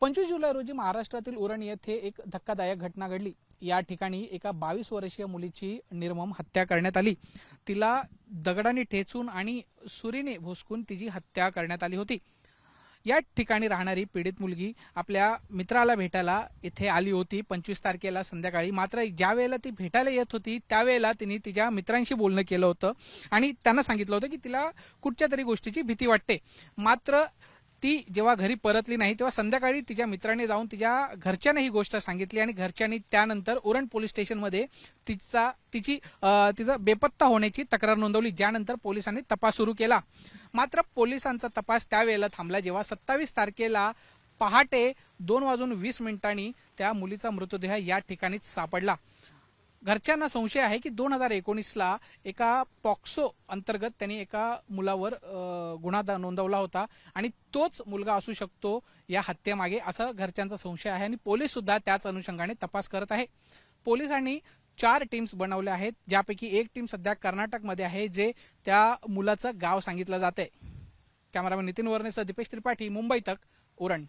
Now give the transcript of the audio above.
पंचवीस जुलै रोजी महाराष्ट्रातील उरण येथे एक धक्कादायक घटना घडली. या ठिकाणी एका बावीस वर्षीय मुलीची निर्मम हत्या करण्यात आली. तिला दगडाने ठेचून आणि सुरीने भोसकून तिची हत्या करण्यात आली होती. या ठिकाणी राहणारी पीडित मुलगी आपल्या मित्राला भेटायला इथे आली होती. पंचवीस तारखेला संध्याकाळी. मात्र ज्या वेळेला ती भेटायला येत होती त्यावेळेला तिने तिच्या मित्रांशी बोलणं केलं होतं. आणि त्यांना सांगितलं होतं की तिला कुठच्या तरी गोष्टीची भीती वाटते. मात्र ती जेव्हा घरी परतली नाही तेव्हा संध्याकाळी तिच्या मित्राने जाऊन तिच्या घरच्यांना ही गोष्ट सांगितली आणि घरच्यांनी त्यानंतर उरण पोलीस स्टेशनमध्ये तिचा तिची तिचा बेपत्ता होण्याची तक्रार नोंदवली ज्यानंतर पोलिसांनी तपास सुरू केला. मात्र पोलिसांचा तपास त्यावेळेला थांबला जेव्हा सत्तावीस तारखेला पहाटे दोन वाजून वीस मिनिटांनी त्या मुलीचा मृतदेह या ठिकाणीच सापडला. घरच्यांना संशय आहे की दोन हजार एकोणीसला एका पॉक्सो अंतर्गत त्यांनी एका मुलावर गुन्हा नोंदवला होता. आणि तोच मुलगा असू शकतो या हत्येमागे असं घरच्यांचा संशय आहे. आणि पोलीस सुद्धा त्याच अनुषंगाने तपास करत आहे. पोलिसांनी चार टीम्स बनवल्या आहेत ज्यापैकी एक टीम सध्या कर्नाटकमध्ये आहे जे त्या मुलाचं गाव सांगितलं जात आहे कॅमेरामॅन नितीन वर्णेसह दीपेश त्रिपाठी मुंबई तक उरण